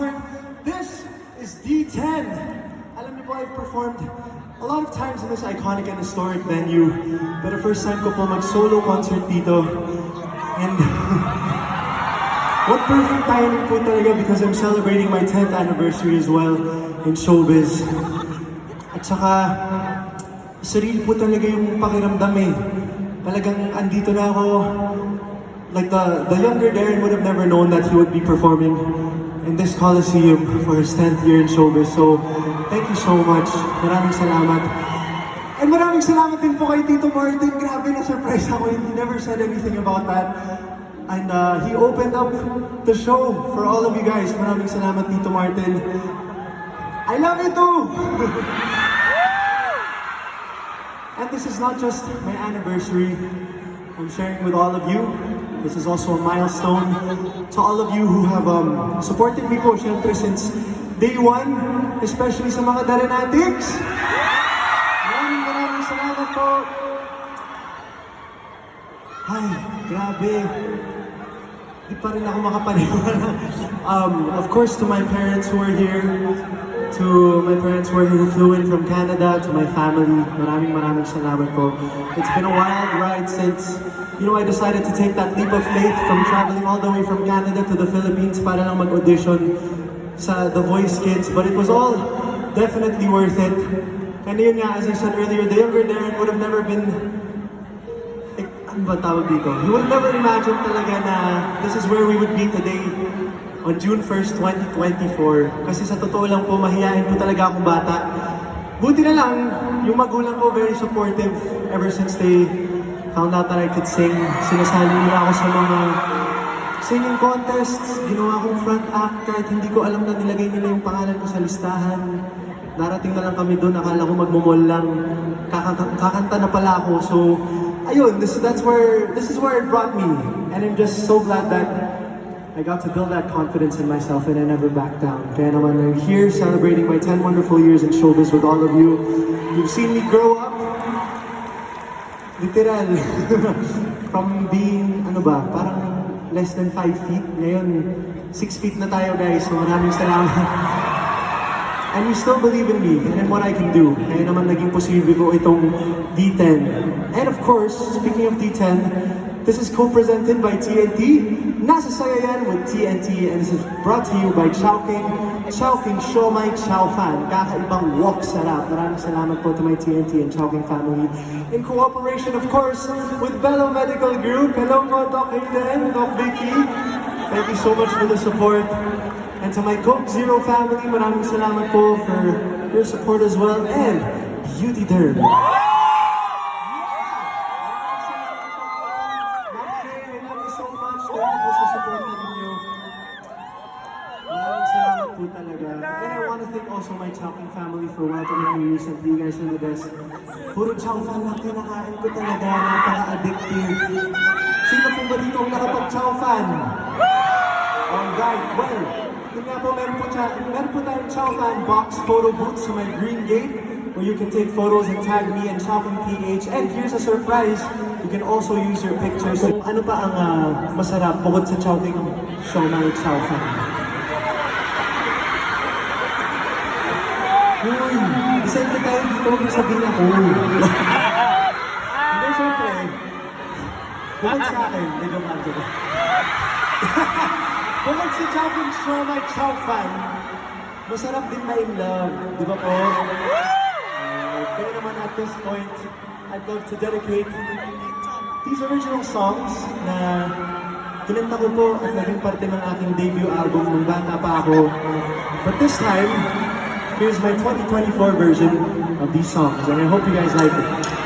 concert. This is D10. Alam niyo po, I've performed a lot of times in this iconic and historic venue. But the first time ko po mag-solo concert dito. And what perfect timing po talaga because I'm celebrating my 10th anniversary as well in showbiz. At saka, sarili po talaga yung pakiramdam eh. Talagang andito na ako. Like the, the younger Darren would have never known that he would be performing in this Coliseum for his 10th year in showbiz. So, thank you so much. Maraming salamat. And maraming salamat din po kay Tito Martin. Grabe na surprise ako. He never said anything about that. And uh, he opened up the show for all of you guys. Maraming salamat, Tito Martin. I love you too! And this is not just my anniversary. I'm sharing with all of you. This is also a milestone to all of you who have um, supported me po, syempre, since day one, especially sa mga Darenatics. Maraming maraming salamat po. Ay, grabe. Di pa rin ako makapaniwala. um, of course, to my parents who are here, to my parents who flew in from Canada, to my family, maraming maraming salamat po. It's been a wild ride since, you know, I decided to take that leap of faith from traveling all the way from Canada to the Philippines para lang mag-audition sa The Voice Kids. But it was all definitely worth it. And yun nga, as I said earlier, the younger Darren would have never been eh, ano ba tawag dito? You would never imagine talaga na this is where we would be today on June 1st, 2024. Kasi sa totoo lang po, mahihain po talaga akong bata. Buti na lang, yung magulang ko very supportive ever since they found out that I could sing. Sinasali nila ako sa mga singing contests, ginawa akong front act kahit hindi ko alam na nilagay nila yung pangalan ko sa listahan. Darating na lang kami doon, akala ko magmumol lang. Kakanta, kakanta na pala ako. So, ayun, this, that's where, this is where it brought me. And I'm just so glad that I got to build that confidence in myself and I never backed down. Kaya naman, I'm here celebrating my 10 wonderful years in showbiz with all of you. You've seen me grow up. Literal. From being, ano ba, parang less than 5 feet. Ngayon, 6 feet na tayo guys. So maraming salamat. And you still believe in me and in what I can do. Kaya naman naging posible ko itong D10. And of course, speaking of D10, this is co-presented by TNT. Nasa saya yan with TNT and this is brought to you by Chowking. Chowking Shomai Chow Fan. Kakaibang walk sarap. Maraming salamat po to my TNT and Chowking family. In cooperation, of course, with Bello Medical Group. Hello po, Doc Hayden, Doc Vicky. Thank you so much for the support. And to my Coke Zero family, maraming salamat po for your support as well. And Beauty Derm. Also my Chowking family for welcoming me recently. You guys are the best. Puro Chow fan lang kinakain ko talaga. Napaka-addictive. Sino po ba dito ang nakapag-Chow fan? Alright, well, yun nga po, meron po, siya, meron po tayong Chow box photo booth sa my green gate where you can take photos and tag me and Chowking PH. And here's a surprise, you can also use your pictures. So, ano pa ang ah, masarap bukod sa Chowking Show ng Chow Fan? Uy, isente tayo dito, huwag sabihin ako. Hindi, syempre. Bukod sa akin, medyo manjo ko. Sa Chowking Show my Chow Fan, masarap din na in love, di ba po? Uh, kaya naman at this point, I'd love to dedicate these original songs na kinanta ko po at naging parte ng aking debut album nung bata pa ako. But this time, here's my 2024 version of these songs and I hope you guys like it.